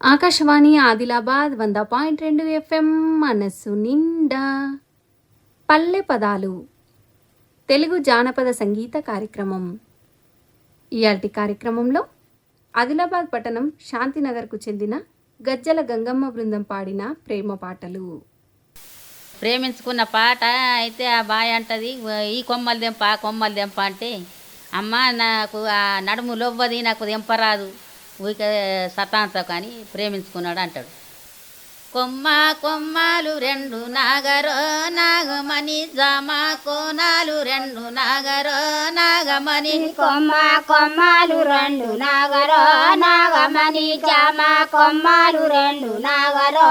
ఆకాశవాణి ఆదిలాబాద్ వంద పాయింట్ రెండు ఎఫ్ఎం మనస్సు నిండా. పల్లె పదాలు. తెలుగు జానపద సంగీత కార్యక్రమం. ఇయాల్టి కార్యక్రమంలో ఆదిలాబాద్ పట్టణం శాంతినగర్కు చెందిన గజ్జల గంగమ్మ బృందం పాడిన ప్రేమ పాటలు. ప్రేమించుకున్న పాట అయితే ఆ బాయ్ అంటది ఈ కొమ్మలు దెంప ఆ కొమ్మలు దెంప అంటే అమ్మ నాకు ఆ నడుము లొవ్వది నాకు దెంపరాదు ఊరికే సతాంతో కానీ ప్రేమించుకున్నాడు అంటాడు. కొమ్మ కొమ్మలు రెండు నాగరో నాగమణి జామ కోనాలు రెండు నాగరో నాగమణి. కొమ్మ కొమ్మలు రెండు నాగరో నాగమణి జామ కొమ్మలు రెండు నాగరో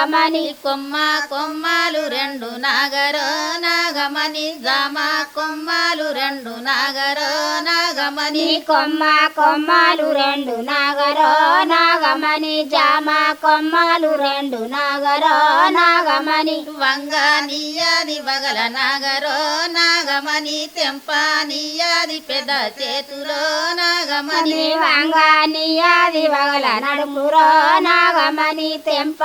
నాగమణి కొమ్మ కొమ్మలు రెండు నాగరో నాగమణి జామ కొమ్మలు రెండు నాగరో నాగమణి. కొమ్మ కొమ్మలు రెండు నాగరో నాగమణి జామ కొమ్మలు రెండు నాగరో నాగమణి. వంగా నీయాది బగల నాగరో నాగమణి తెంప నీయాది పెద్ద చేతులో నాగమణి. మణి వంగానియాది వగల నడుమురో నాగమణి తెంప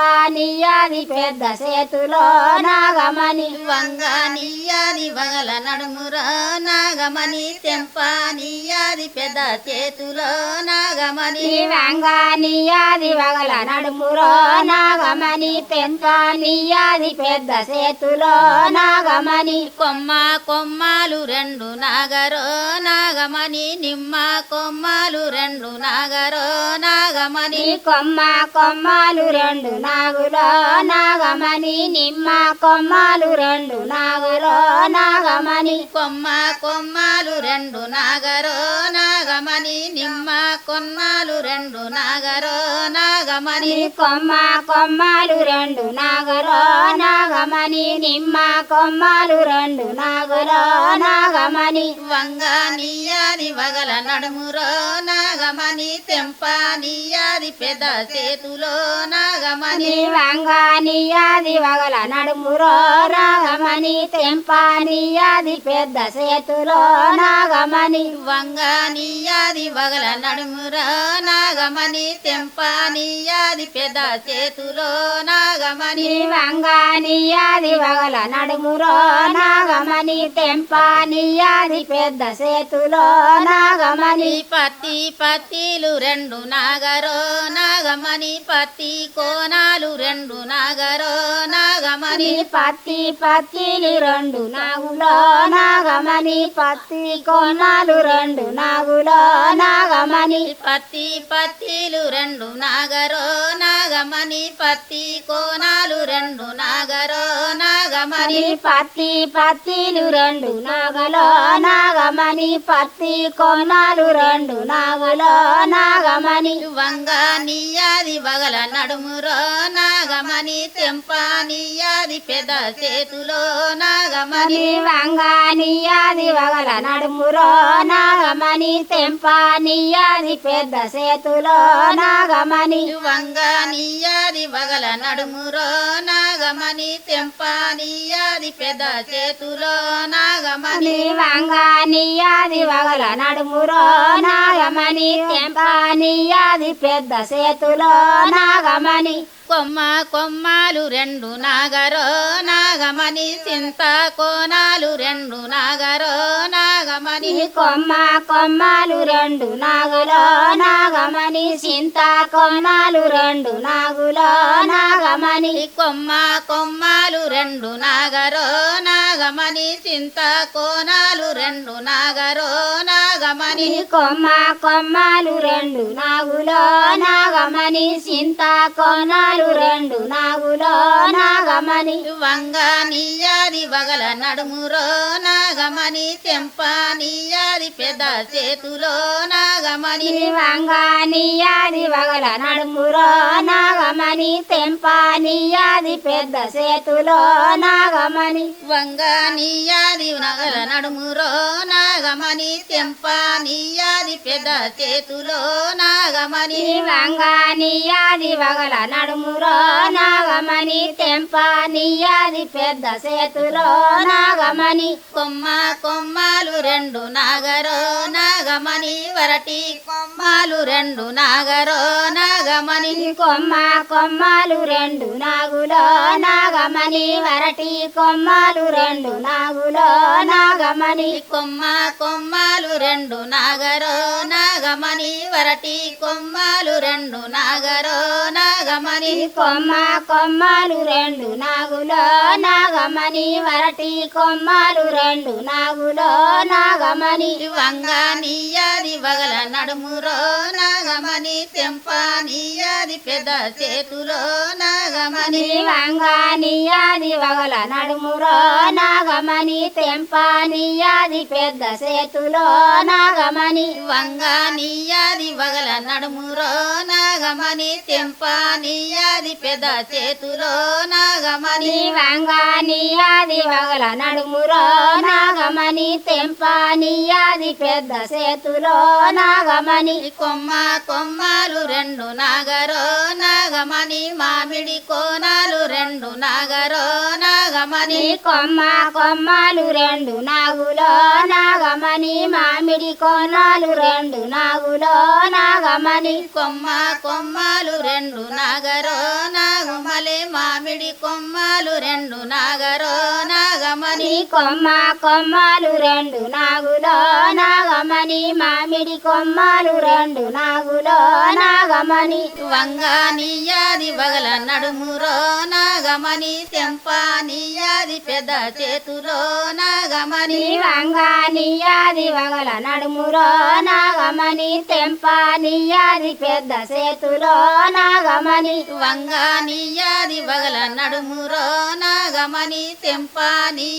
నియాది పెద్ద సేతులో నాగమణి. వంగా నీయాది బగల నడుమురో నాగమణి. తెంప నీయాది పెద్ద చేతులో నాగమణి. వంగానియాది వగల నడుమురో నాగమణి. తెంప నియాది పెద్ద సేతులో నాగమణి. కొమ్మ కొమ్మలు రెండు నాగరో నాగమణి. నిమ్మ కొమ్మలు రెండు నాగరో నాగమణి. కొమ్మ కొమ్మలు రెండు నాగులో నాగమణి నిమ్మ కొమ్మలు రెండు నాగులో నాగమణి. కొమ్మ కొమ్మలు రెండు నాగరో నాగమణి నిమ్మ కొమ్మలు రెండు నాగరో నాగమణి. కొమ్మ కొమ్మలు రెండు నాగలో నాగమణి నిమ్మ కొమ్మలు రెండు నాగలో నాగమణి. వంగా నీయాది వగల నడుమురో నాగమణి తెంప నీయాది పెద్ద చేతులో నాగమణి. వంగానియాది వగల నడుమురో నాగమణి తెంపానియాది పెద్ద సేతులో నాగమణి. వంగా నీయాది వగల నడుమురో నాగమణి తెంప నీయాది పెద్ద చేతులో నాగమణి. వంగానియాది వగల నడుమురో నాగమణి తెంపానియాది పెద్ద సేతులో నాగమణి. పత్తి పత్తిలు రెండు నాగరో నాగమణి పత్తి కోనాలు రెండు నాగరో నాగమణి పత్తి పత్తిలు రెండు. నాగులో నాగమణి పత్తి కోనాలు రెండు. నాగులో నాగమణి. పత్తి పత్తిలు రెండు. నాగరో నాగమణి పత్తి కోనాలు రెండు. నాగరో నాగమణి పత్తి పత్తిలు రెండు. నాగలో నాగమణి పత్తి కోనాలు రెండు. నాగులో నాగమణి. వంగా నీయాది బగల నడుమురో నాగమణి తెంప నీయాది పెద్ద చేతులో నాగమణి. వంగానియాది వగల నడుమురో నాగమణి తెంపానియాది పెద్ద సేతులో నాగమణి. వంగా నీయాది బగల నడుమురో నాగమణి తెంప నీయాది పెద్ద చేతులో నాగమణి. వంగానియాది వగల నడుమురో నాగమణి తెంపానియాది పెద్ద సేతులో నాగమణి. కొమ్మ కొమ్మలు రెండు నాగరో నాగమణి చింత కోనాలు రెండు నాగరో నాగమణి కొమ్మ కొమ్మలు రెండు నాగులో నాగమణి చింత కొమ్మలు రెండు నాగులో నాగమణి కొమ్మ కొమ్మలు రెండు నాగరో నాగమణి చింత కోనాలు రెండు నాగరో నాగమణి కొమ్మ కొమ్మలు రెండు నాగులో నాగమణి చింత కొనాలు రెండు నాగులో నాగమణి. వంగా నీయాది బగల నడుమురో నాగమణి. తెంప నీయాది పెద్ద చేతులో నాగమణి. వంగానియాది వగల నడుమురో నాగమణి. తెంపానియాది పెద్ద సేతులో నాగమణి. వంగా నీయాది నగల నడుమురో నాగమణి. తెంప నీయాది పెద్ద చేతులో నాగమణి. వంగానియాది వగల నడుములో నాగమణి తెంపానియాది పెద్ద సేతులో నాగమణి. కొమ్మ కొమ్మాలు రెండు నాగరో నాగమణి వరటి కొమ్మాలు రెండు నాగరో నాగమణి. కొమ్మ కొమ్మలు రెండు నాగులో నాగమణి వరటి కొమ్మలు రెండు నాగులో నాగమణి. కొమ్మ కొమ్మాలు రెండు నాగరో నాగమణి వరటి కొమ్మాలు రెండు నాగరో నాగమణి. కొమ్మ కొమ్మలు రెండు నాగులో నాగమణి వరటి కొమ్మలు రెండు నాగులో నాగమణి. వంగా నీయాది వగల నడుమురో నాగమణి తెంప నీయాది పెద్ద చేతులో నాగమణి. వంగానియాది వగల నడుములో నాగమణి తెంపానియాది పెద్ద సేతులో నాగమణి. వంగా నీయాది వగల నడుమురో నాగమణి తెంప నీయాది పెద్ద చేతులో నాగమణి. వంగానియాది వగల నడుములో నాగమణి. తెంపానియాది పెద్ద సేతులో నాగమణి. కొమ్మ కొమ్మలు రెండు నాగరో నాగమణి. మామిడి కోనాలు రెండు నాగరో నాగమణి. కొమ్మ కొమ్మలు రెండు నాగులో నాగమణి. మామిడి కోనాలు రెండు నాగులో నాగమణి. కొమ్మ కొమ్మలు రెండు నాగరో నాగమలి మామిడి కొమ్మలు రెండు నాగరో నాగమణి కొమ్మ కొమ్మలు రెండు నాగులో నాగమణి మామిడి కొమ్మలు రెండు నాగులో నాగమణి. వంగా నీయాది బగల నడుమురో నాగమణి తెంప నీయాది పెద్ద చేతులో నాగమణి. వంగానియాది వగల నడుములో నాగమణి తెంపానియాది పెద్ద సేతులో నాగమణి. వంగా నీయాది బగల నడుమురో నాగమణి తెంప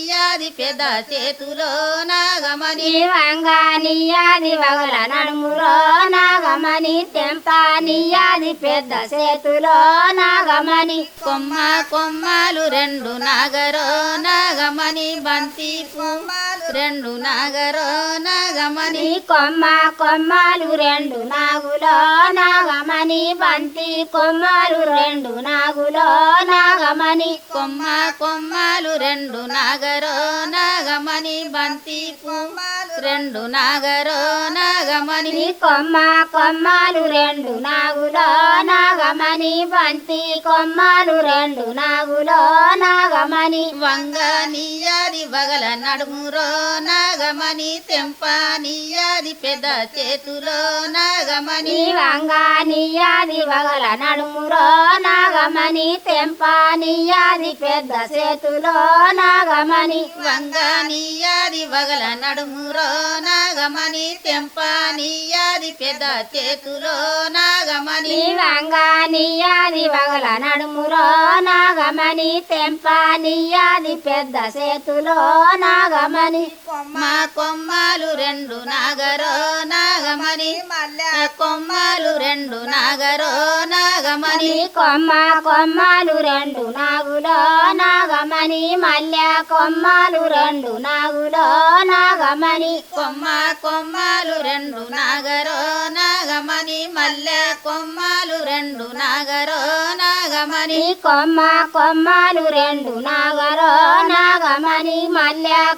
నీయాది పెద్ద చేతులో నాగమణి. వంగానియాది వగల నడుములో నాగమణి. తెంపానియాది పెద్ద సేతులో నాగమణి. కొమ్మ కొమ్మలు రెండు నాగరో నాగమణి. బంతి కొమ్మలు రెండు నాగరో నాగమణి. కొమ్మ కొమ్మలు రెండు నాగులో నాగమణి. బంతి కొమ్మలు రెండు నాగులో నాగమణి. కొమ్మ కొమ్మలు రెండు నాగరో నాగమణి. బంతి కొమ్మలు రెండు నాగరో నాగమణి. కొమ్మ కొమ్మలు రెండు నాగులో నాగమణి. బంతి కొమ్మలు రెండు నాగులో నాగమణి. వంగ నీయాది బగల నడుమురో నాగమణి తెంప నీయాది పెద్ద చేతులో నాగమణి. వంగానియాది వగల నడుములో నాగమణి తెంపానియాది పెద్ద సేతులో నాగమణి. వంగ నీయాది బగల నడుమురో నాగమణి తెంప నీయాది పెద్ద చేతులో నాగమణి. వంగానియాది వగల నడుములో నాగమణి తెంపానియాది పెద్ద సేతులో నాగమణి. మా కొమ్మలు రెండు నాగరో నాగమణి. మల్లె. కొమ్మలు రెండు నాగరో నాగమణి. కొమ్మ కొమ్మలు రెండు నాగులో నాగమణి. మల్లె కొమ్మలు రెండు నాగులో నాగమణి. కొమ్మ కొమ్మలు రెండు నాగరో నాగమణి. మల్లె కొమ్మలు రెండు నాగరో నాగమణి. కొమ్మ కొమ్మలు రెండు నాగలో నాగమణి. మల్లె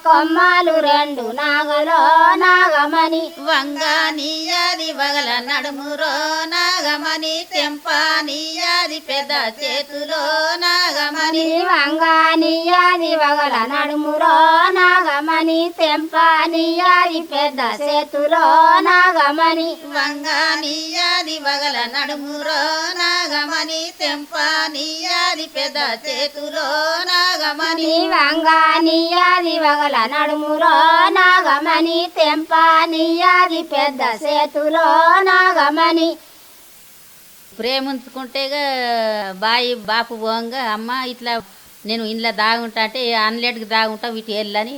కొమ్మలు రెండు నాగలో నాగమణి. వంగ నీయాది బగల నడుమురో నాగమణి. తెంప నీయాది పెద్ద చేతులో నాగమణి. వంగానియాది వగల నడుములో నాగమణి. తెంపానియాది పెద్ద సేతులో నాగమణి. వంగ నీయాది బగల నడుమురో నాగమణి. తెంప నీయాది పెద్ద చేతులో నాగమణి. వంగానియాది వగల సేతులో నాగమణి తెంపానియాది పెద్ద సేతులో నాగమణి. ప్రేమించుకుంటే బాయి బాపు పోంగా అమ్మ ఇట్లా నేను ఇంట్లో దాగుంటా అంటే అన్లెట్కి దాగుంటా వీటి వెళ్ళని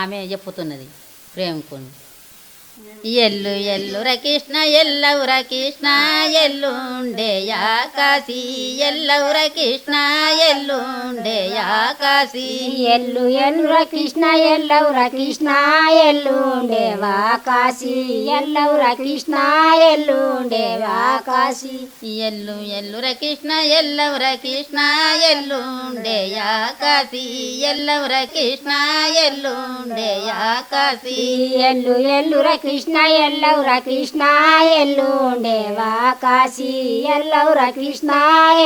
ఆమె చెప్పుతున్నది ప్రేమకుని. ఎల్లు ఎల్లుర కృష్ణ ఎల్లవుర కృష్ణ ఎల్లుండేయా కాశీ ఎల్లవుర కృష్ణ ఎల్లుండేయా కాశీ ఎల్లు ఎల్లుర కృష్ణ ఎల్లవుర కృష్ణ ఎల్లుండేవా కాశీ ఎల్లవుర కృష్ణ ఎల్లుండేవా కాశీ ఎల్లు ఎల్లుర కృష్ణ ఎల్లవుర కృష్ణ ఎల్లుండేయా కాశీ ఎల్లవుర కృష్ణ ఎల్లుండేయా కాశీ ఎల్లు ఎల్లుర కృష్ణ ఎల్లవుర కృష్ణ ఎల్లుండేవా కాశీ. ఎల్లవుర కృష్ణ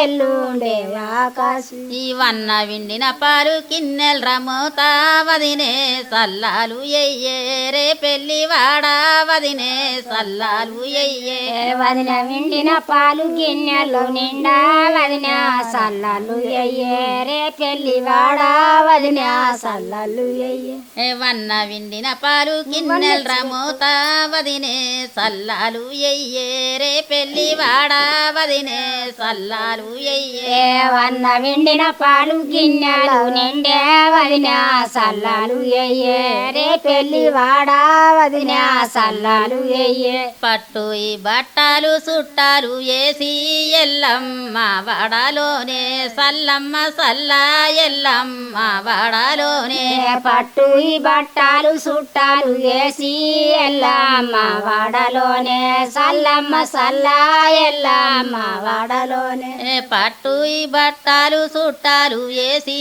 ఎల్లుండేవా కాశీ ఈ వన్న విండిన పాలు కిన్నెల్ రమోతా వదినే సల్లాలు ఎయ్యే రే పెళ్ళి వాడా వదినే సల్లాలు ఎయ్యే. వదిన విండిన పాలు గిన్నెలు నిండా వదిన సల్లలు అయ్యే రే పెళ్ళి వాడా వదిన సల్లలు అయ్యే ఏ వన్న విండిన పాలు కిన్నెల్ రమోతా వదినే సల్లాలు ఎయ్యే రే పెళ్ళి వాడా వదినే సల్లాలు ఎయ్యే వన్న విండిన పాలు గిన్నెలు నిండే వదిన సల్లాలు అయ్యే రే పెళ్ళి వాడా వదిన సల్లాలు అయ్యే పట్టు ఈ బట్టాలు చుట్టాలు వేసి ఎల్లమ్మ వాడలోనే సల్లమ్మ సల్లా ఎల్లమ్మ వాడలోనే పట్టు ఈ బట్టాలు చుట్టాలు వేసి ఎల్లమ్మ వాడలోనే సల్లమ్మ సల్లా ఎల్లమ్మ వాడలోనే. పట్టు ఈ బట్టాలు చుట్టాలు వేసి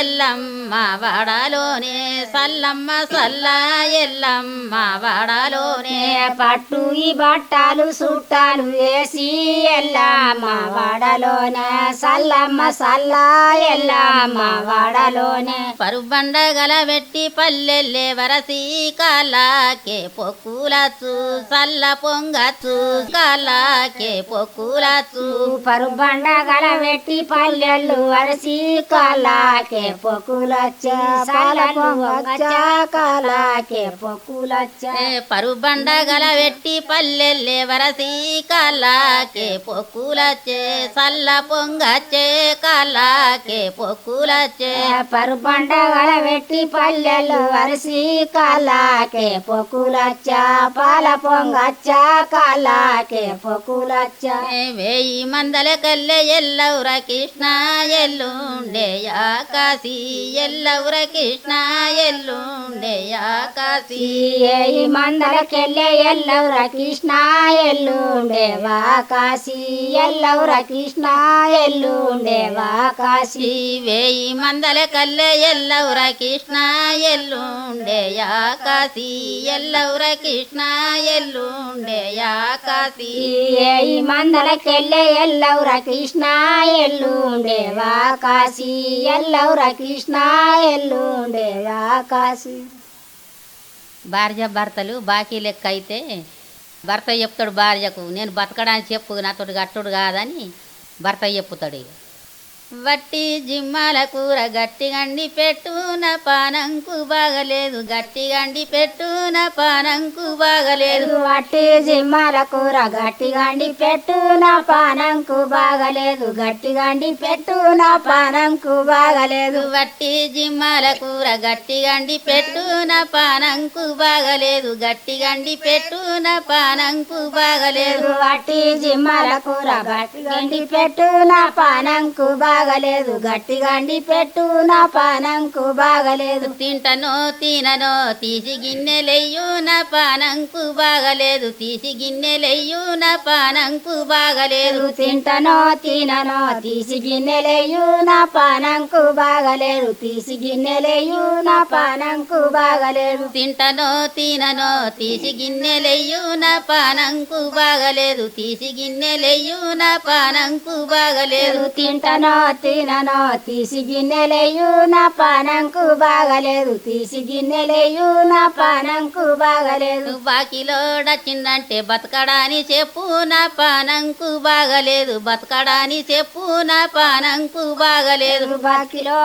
ఎల్లమ్మ వాడలోనే సల్లమ్మ సల్లా ఎల్లమ్మ వాడలోనే. పట్టు బట్టాలు చుట్టాలు వేసి ఎల్లమ్మ వాడలోనే సల్లమ్మ సల్లా ఎల్లమ్మ వాడలోనే. పరుబండగల వెట్టి పల్లెల్లే వరసి కాలాకే పొక్కులచ్చు సల్ల పొంగచ్చు కాలాకే పొక్కులచ్చు పరుబండ గల వెట్టి పల్లెళ్ళు వరసి కాలాకే పొక్కులచ్చా సాల పొంగచ్చా కాలాకే పొక్కులచ్చా. ఏ పరుబండగల వెట్టి పల్లెల్లే వరసి కాలాకే పొక్కులచ్చే సల్ల పొంగచ్చే కాలాకే పొక్కులచ్చే. పరుబండ గల వెట్టి పల్లెళ్ళు వరసి కాలాకే పొక్కులచ్చా. పాల పొంగచ్చా కాలాకే పొక్కులచ్చా. ఏ వేయి మందల కల్లె ఎల్లవుర కృష్ణ ఎల్లుండేయా కాశీ ఎల్లవుర కృష్ణ ఎల్లుండేయా కాశీ ఈ మందలకెళ్ళే ఎల్లవుర కృష్ణ ఎల్లుండేవా కాశీ ఎల్లవుర కృష్ణ ఎల్లుండేవా కాశీ వేయి మందల కల్లె ఎల్లవుర కృష్ణ ఎల్లుండేయా కాశీ ఎల్లవుర కృష్ణ ఎల్లుండేయా కాశీ ఈ మందలకెళ్ళే ఎల్లవుర కృష్ణ ఎల్లుండేవా కాశీ ఎల్లవుర కృష్ణ ఎల్లుండేవా కాశీ భార్య భర్తలు బాకీ లెక్క అయితే భర్త చెప్తాడు భార్యకు నేను బతకడానికి చెప్పు నాతోటి గట్టుడు కాదని భర్త చెప్పుతాడు ఇక. వట్టి జిమ్మాల కూర గట్టి గండి పెట్టు నా పానంకు బాగలేదు. గట్టి గండి పెట్టు నా పానంకు బాగలేదు. వట్టి జిమ్మాల కూర గట్టి గండి పెట్టు నా పానంకు బాగలేదు. గట్టి గండి పెట్టు నా పానంకు బాగలేదు. వట్టి జిమ్మాల కూర గట్టి గండి పెట్టు నా పానంకు బాగలేదు. గట్టి గండి పెట్టు నా పానంకు బాగలేదు. వట్టి జిమ్మాల కూర గట్టి గండి పెట్టు నా పానంకు బాగలేదు గట్టి గండి పెట్టు నా పానంకు బాగలేదు. తింటనో తిననో తీసి గిన్నెలెయ్యు నా పానంకు బాగలేదు. తీసి గిన్నెలెయ్యు నా పానంకు బాగలేదు. తింటనో తిననో తీసి గిన్నెలేయు నా పానంకు బాగలేదు. తీసి గిన్నెలేయు నా పానంకు బాగలేదు. తింటనో తిననో తీసి గిన్నెలెయ్యు నా పానంకు బాగలేదు. తీసి గిన్నెలెయ్యు నా పానంకు బాగలేదు. తింటనో తిననో తీసి గిన్నెలేయు నా పానంకు బాగలేదు. తీసి గిన్నెలేయు నా పానంకు బాగలేదు. బాకిలోడచ్చిందంటే బతకడాని చెప్పు నా పానంకు బాగలేదు. బతకడాని చెప్పు నా పానంకు బాగలేదు. బాకిలో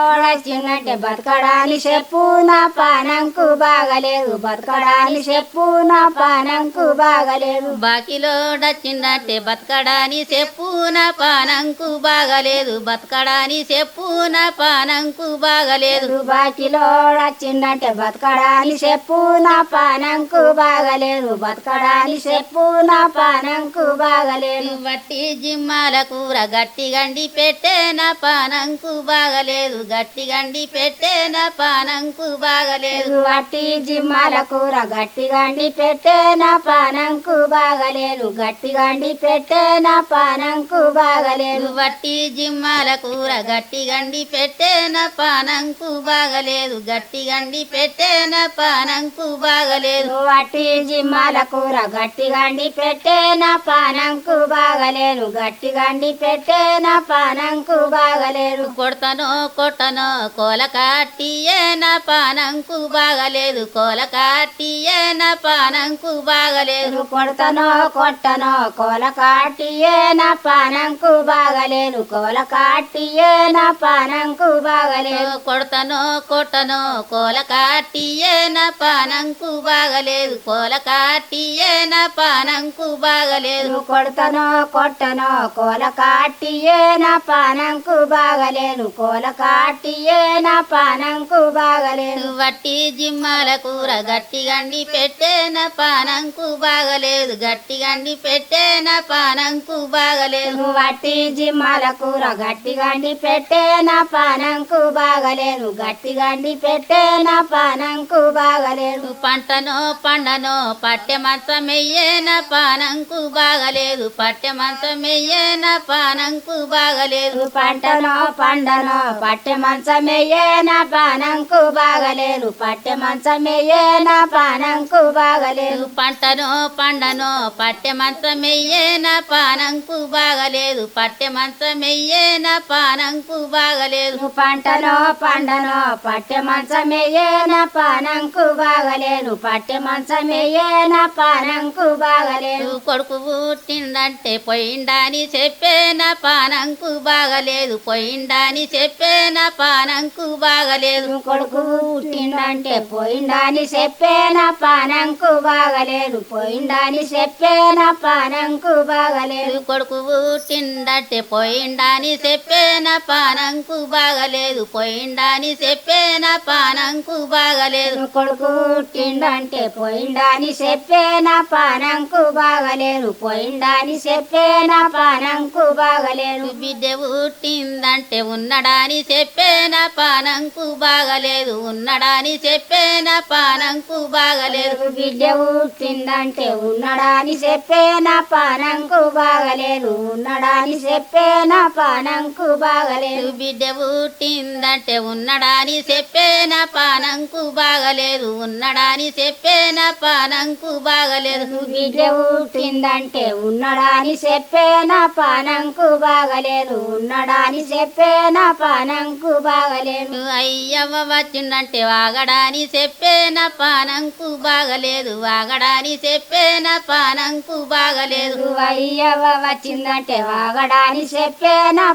చిన్నట్టే బతకడాని చెప్పు నా పానంకు బాగలేదు. బతకడాని చెప్పు నా పానంకు బాగలేదు. బాకిలోడచ్చిందంటే బతకడాని చెప్పు నా పానంకు బాగలేదు. బతక బతకడాని చెప్పు నా పానంకు బాగలేదు. బాకిలో వచ్చిందంటే బతకడాని చెప్పు నా పానంకు బాగలేదు. బతకడాని చెప్పు నా పానంకు బాగలేదు. వట్టి జిమ్మాల కూర గట్టి గండి పెట్టే నా పానంకు బాగలేదు. గట్టి గండి పెట్టే నా పానంకు బాగలేదు. వట్టి జిమ్మాల కూర గట్టి గండి పెట్టే నా పానంకు బాగలేదు. గట్టి గండి పెట్టే నా పానంకు బాగలేదు. వట్టి జిమ్మాల కూర గట్టి గండి పెట్టే నా పానంకు బాగలేదు. గట్టి గండి పెట్టే నా పానంకు బాగలేదు. వట్టి జిమ్మాల కూర గట్టి గండి పెట్టే నా పానంకు బాగలేదు. గట్టి గండి పెట్టే నా పానంకు బాగలేదు. కొడతనో కొట్టనో కోల కాటియే నా పానంకు బాగలేదు. కోల కాటియే నా పానంకు బాగలేదు. కొడతనో కొట్టనో కోల కాటియే నా పానంకు బాగలేదు. కోల కాటియే నా పానంకు బాగలేదు కొడతనో కొట్టనో కోల కాటియే నా పానంకు బాగలేదు కోల కాటియే నా పానంకు బాగలేదు కొడతనో కొట్టనో కోల కాటియే నా పానంకు బాగలేదు కోల కాటియే నా పానంకు బాగలేదు వట్టి జిమ్మాల కూర గట్టి గండి పెట్టే నా పానంకు బాగలేదు గట్టి గండి పెట్టే నా పానంకు బాగలేదు వట్టి జిమ్మాల కూర గట్టి గండి పెట్టే నా పానంకు బాగలేదు గట్టి గండి పెట్టే నా పానంకు బాగలేదు పంటనో పండనో పట్టె మంచమెయ్యే నా పానంకు బాగలేదు. పట్టె మంచమెయ్యే నా పానంకు బాగలేదు. పంటనో పండనో పట్టె మంచమేయే నా పానంకు బాగలేదు. పట్టె మంచమేయే నా పానంకు బాగలేదు. పంటనో పండనో పట్టె మంచమెయ్యే నా పానంకు బాగలేదు. పట్టె మంచమెయ్యే నా పానంకు బాగలేదు. పంటనో పండనో పట్టె మంచమేయే నా పానంకు బాగలేదు. పట్టె మంచమేయే నా పానంకు బాగలేదు. కొడుకు పుట్టిందంటే పోయిండాని చెప్పే నా పానంకు బాగలేదు. పోయిండాని చెప్పే నా పానంకు బాగలేదు. కొడుకు పుట్టిండంటే పోయిండాని చెప్పే నా పానంకు బాగలేదు. పోయిండాని చెప్పే నా పానంకు బాగలేదు. కొడుకు పుట్టిందంటే పోయిండాని చెప్పే నా పానంకు బాగలేదు పోయిండాని చెప్పే నా పానంకు బాగలేదు. కొడుకు పుట్టిండంటే పోయిండాని చెప్పే నా పానంకు బాగలేదు పోయిండాని చెప్పే నా పానంకు బాగలేదు. బిడ్డ పుట్టిందంటే ఉన్నడాని చెప్పే నా పానంకు బాగలేదు ఉన్నడాని చెప్పే నా పానంకు బాగలేదు. బిడ్డ పుట్టిందంటే ఉన్నడాని చెప్పే నా పానంకు బాగలేదు ఉన్నడాని చెప్పే నా పానంకు బాగలేదు. బిడ్డ పుట్టిందంటే ఉన్నడాని చెప్పే నా పానంకు బాగలేదు. ఉన్నడాని చెప్పే నా పానంకు బాగలేదు. బిడ్డ పుట్టిందంటే ఉన్నడాని చెప్పే నా పానంకు బాగలేదు. ఉన్నడాని చెప్పే నా పానంకు బాగలేదు. అయ్యవ్వ వచ్చిందంటే వాగడాని చెప్పే నా పానంకు బాగలేదు. వాగడాని చెప్పే నా పానంకు బాగలేదు. అయ్యవ వచ్చిందంటే వాగడాని చెప్పే నా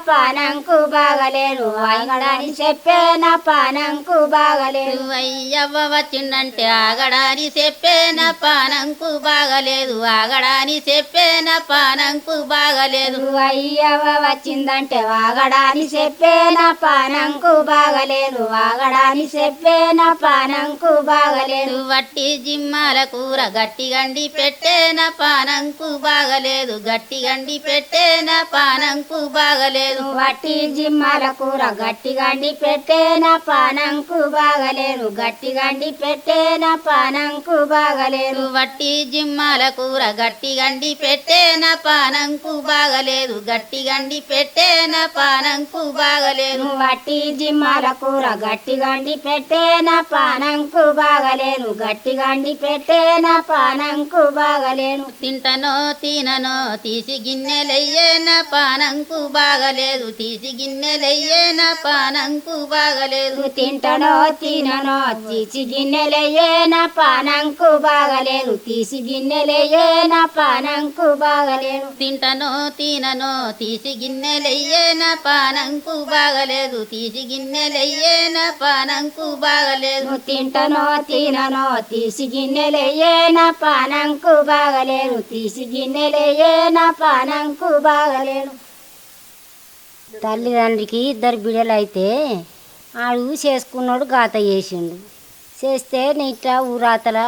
పానంకు బాగలేదు వాగడాని చెప్పే నా పానంకు బాగలేదు. అయ్యవ్వ వచ్చిందంటే ఆగడాని చెప్పే నా పానంకు బాగలేదు. ఆగడాని చెప్పే నా పానంకు బాగలేదు. అయ్యవ వచ్చిందంటే వాగడాని చెప్పే నా పానంకు బాగలేదు. వాగడాని చెప్పే నా పానంకు బాగలేదు. వట్టి జిమ్మాల కూర గట్టి గండి పెట్టే నా పానంకు బాగలేదు. గట్టి గండి పెట్టే నా పానంకు బాగలేదు. వట్టి జిమ్మల కూర గట్టి గండి పెట్టే నా పానంకు బాగలేదు గట్టి గండి పెట్టే నా పానంకు బాగలేదు వట్టి జిమ్మాల కూర గట్టి గండి పెట్టే నా పానంకు బాగలేదు గట్టి గండి పెట్టే నా పానంకు బాగలేదు వట్టి జిమ్మల కూర గట్టి గండి పెట్టే నా పానంకు బాగలేను గట్టి గండి పెట్టే నా పానంకు బాగలేను తింటనో తిననో తీసి గిన్నెలయ్యే నా పానంకు బాగలేదు తీసి గిన్నెలయ్యే నా పానంకు బాగలేదు తింటనో తిననో తీసి గిన్నెలయ్యే నా పానంకు బాగలేను తీసి గిన్నెలయ్యే నా పానంకు బాగలేను తింటనో తిననో తీసి గిన్నెలయ్యే నా పానంకు బాగలేదు తీసి గిన్నెలయ్యే నా పానంకు బాగలేదు తింటనో తిననో తీసి గిన్నెలయ్యే నా పానంకు బాగలేను తీసి గిన్నెలయ్యే నా పానంకు బాగలేను తల్లిదండ్రికి ఇద్దరు బిడ్డలు అయితే ఆడు చేసుకున్నాడు గాత చేసిండు. చేస్తే నీ ఇట్లా ఊరాతల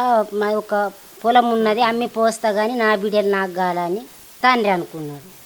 ఒక పొలం ఉన్నది అమ్మి పోస్తా కానీ నా బిడ్డలు నాకు కాలని తండ్రి అనుకున్నాడు.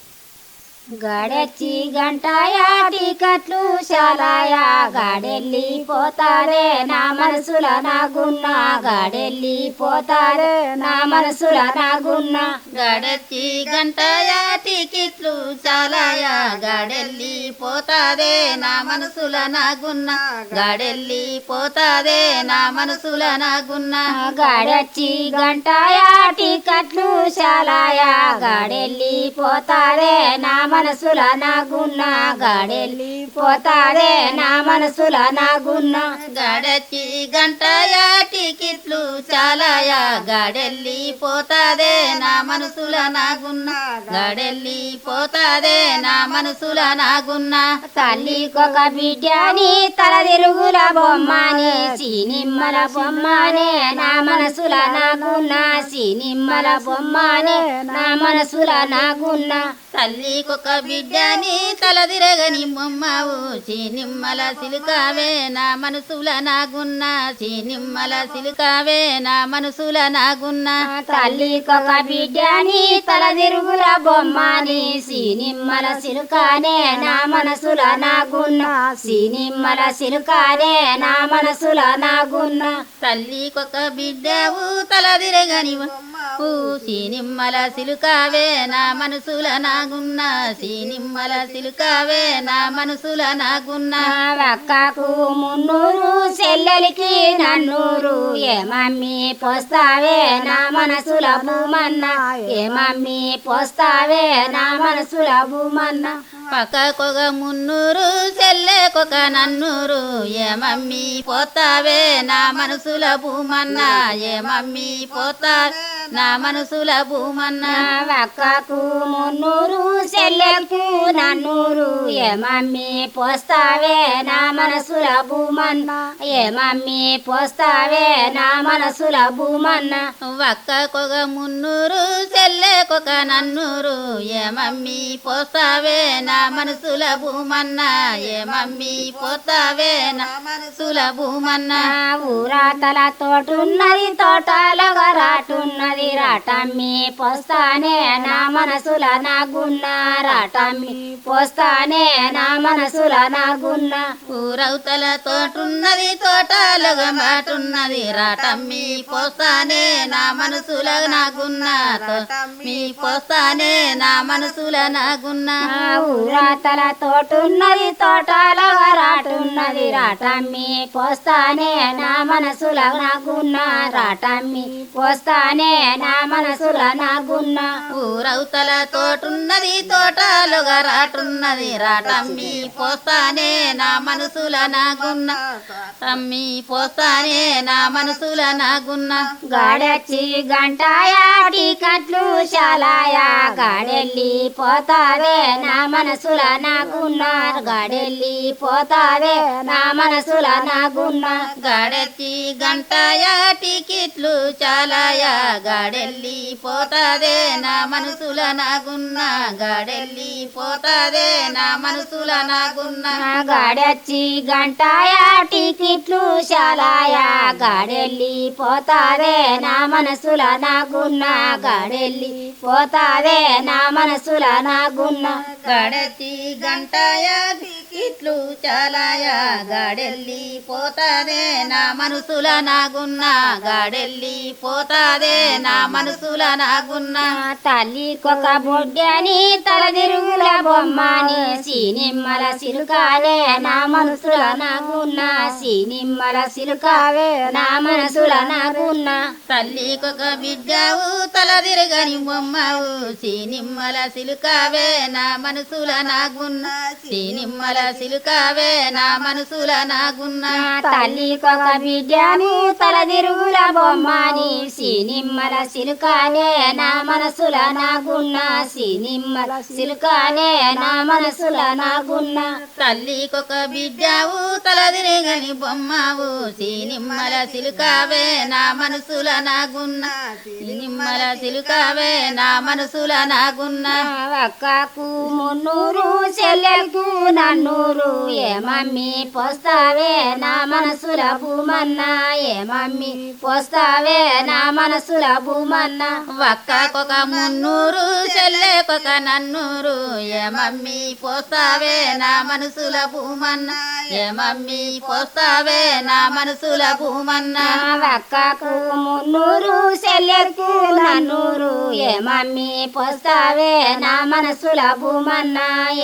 గాడెచ్చి గంటాయా టికెట్లు శాలాయా గాడెళ్ళి పోతాదే నా మనసుల నాగున్న. గాడెళ్ళి పోతాదే నా మనసుల నాగున్న. గడచ్చి గంటయా టికెట్లు చాలాయా? గాడెల్లి పోతాదే నా మనసుల నాగున్న. గాడెల్లి పోతాదే నా మనసుల నాగున్న. గాడెచ్చి గంటాయా టికెట్లు శాలాయా గాడెళ్ళి పోతాదే నా మనసుల నాగున్న గాడెళ్ళి పోతాదే నా మనసుల నాగున్న. గడచ్చి గంటయా టికెట్లు చాలాయా? గాడెల్లి పోతాదే నా మనసుల నాగున్న. గాడెల్లి పోతాదే నా మనసుల నాగున్న. తల్లికొక బిడ్డని తల తిరుగుల బొమ్మని సినిమ్మల బొమ్మనే నా మనసుల నాగున్న. సినిమ్మల బొమ్మనే నా మనసుల నాగున్న. తల్లికొక బిడ్డని తలదిరగని బొమ్మవు చీనిమ్మల సిలుకావే నా మనసుల నాగున్న చీనిమ్మల సిలుకావే నా మనసుల నాగున్న. తల్లికొక బిడ్డని తల తిరుగుల బొమ్మని సినిమ్మల సిలుకానే నా మనసుల నాగున్న. సినిమ్మల సిలుకానే నా మనసుల నాగున్న. తల్లికొక బిడ్డవు తలదిరగని చీనిమ్మల సిలుకావే నా మనసుల నాగున్న. నిమ్మల సిలుకావే నా మనసుల నాకున్న అక్కకు మున్నూరు చెల్లెలికి నన్నూరు. ఏ మమ్మీ పోస్తావే నా మనసుల భూమన్న? ఏ మమ్మీ పోస్తావే నా మనసుల భూమన్న? పక్కకొక మున్నూరు చెల్లెకొక నన్నూరు ఏ మమ్మీ పోతావే నా మనసుల భూమన్న ఏ మమ్మీ పోతా నా మనసుల భూమన్న. అక్కకు మున్నూరు చెల్లెకు నన్నూరు ఏ మమ్మీ పోస్తావే నా మనసుల భూమన్న. ఏ మమ్మీ పోస్తావే నా మనసుల భూమన్న. ఒక్కకొక మున్నూరు చెల్లెకొక నన్నూరు ఏ మమ్మీ పోతావే నా మనసుల భూమన్న ఏ మమ్మీ పోతావే నా మనసుల భూమన్న ఊరాతల తోటున్నది తోటలో రాటున్నది రాటమ్మి పోస్తానే నా మనసుల నాగున్న రాటమ్మి పోస్తానే నా మనసుల నాగున్న. ఊరవుతల తోటున్నది తోటలుగా మాటున్నది రాటమ్మి పోస్తానే నా మనసుల నాగున్న మీ పోస్తానే నా మనసుల నాగున్న. ఊరాతల తోటున్నది తోటలో రాటున్నది రాటమ్మి పోస్తానే నా మనసుల నాగున్న. రాటమ్మి పోస్తానే నా మనసుల నాగున్న. ఊరవుతల తోటున్నది తోటలుగా రాటున్నది రాటమ్మి పోస్తానే నా మనసుల నాగున్న. తమ్మి పోస్తానే నా మనసుల నాగున్న. గాడెచ్చి గంటాయా టికెట్లు శాలాయా గాడెళ్ళి పోతాదే నా మనసుల నాగున్న గాడెళ్ళి పోతాదే నా మనసుల నాగున్న గాడెత్తి గంటయా టికెట్లు చాలాయా. గాడెల్లి పోతాదే నా మనసుల నాగున్న గాడెల్లి పోతాదే నా మనసుల నాగున్న గాడెచ్చి గంటాయా టికెట్లు శాలాయా గాడెళ్ళి పోతాదే నా మనసుల నాగున్న గాడెళ్ళి పోతాదే నా మనసుల నాగున్న గాడెత్తి గంటయా టికెట్లు చాలాయా గాడెల్లి పోతాదే నా మనసుల నాగున్న గాడెల్లి పోతాదే నా మనసుల నాగున్న. తల్లికొక బొడ్డని తల తిరుగుల బొమ్మని సినిమ్మల సిలుకావే నా మనసుల నాగున్న. సినిమ్మల సిలుకావే నా మనసుల నాగున్న. తల్లికొక బిడ్డవు తల తిరగని బొమ్మవు సీనిమ్మల సిలుకావే నా మనసుల నాగున్న సీనిమ్మల సిలుకావే నా మనసుల నాగున్న. తల్లికొక బిడ్డను తల తిరుగుల బొమ్మని సినిమ్మల సిలుకానే నా మనసుల నాగున్న సినిమ్మల సిలుకానే నా మనసుల నాగున్న. తల్లికొక బిడ్డావు తలదిరిగని బొమ్మవు సినిమ్మల సిలుకావే నా మనసుల నాగున్న. సినిమ్మల సిలుకావే నా మనసుల నాగున్న. అక్కకు మున్నూరు చెల్లెలకు నన్నూరు ఏ మమ్మీ పోస్తావే నా మనసుల భూమన్న ఏ మమ్మీ పోస్తావే నా మనసుల భూమన్న. ఒక్కకొక మున్నూరు చెల్లెకొక నన్నూరు ఏ మమ్మీ పోస్తావే నా మనసుల భూమన్న ఏ మమ్మీ పోస్తావే నా మనసుల భూమన్న. అక్కకు మున్నూరు చెల్లెలకు నన్నూరు ఏ మమ్మీ పోస్తావే నా మనసుల భూమన్న.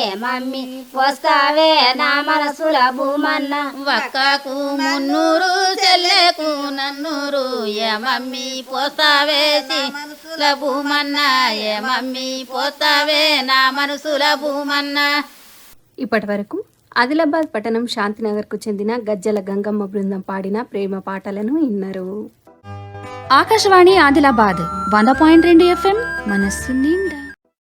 ఏ మమ్మీ పోస్తావే నా మనసుల భూమన్న. ఒక్కకు మున్నూరు చెల్లెకు నన్నూరు. ఏ మమ్మీ పోస్తావేసి మనసుల భూమన్న. ఏ మమ్మీ పోస్తావే నా మనసుల భూమన్న. ఇప్పటి వరకు ఆదిలాబాద్ పట్టణం శాంతినగర్కు చెందిన గజ్జల గంగమ్మ బృందం పాడిన ప్రేమ పాటలను విన్నారు. ఆకాశవాణి ఆదిలాబాద్ వంద పాయింట్ రెండు ఎఫ్ఎం మనస్సు నిండా.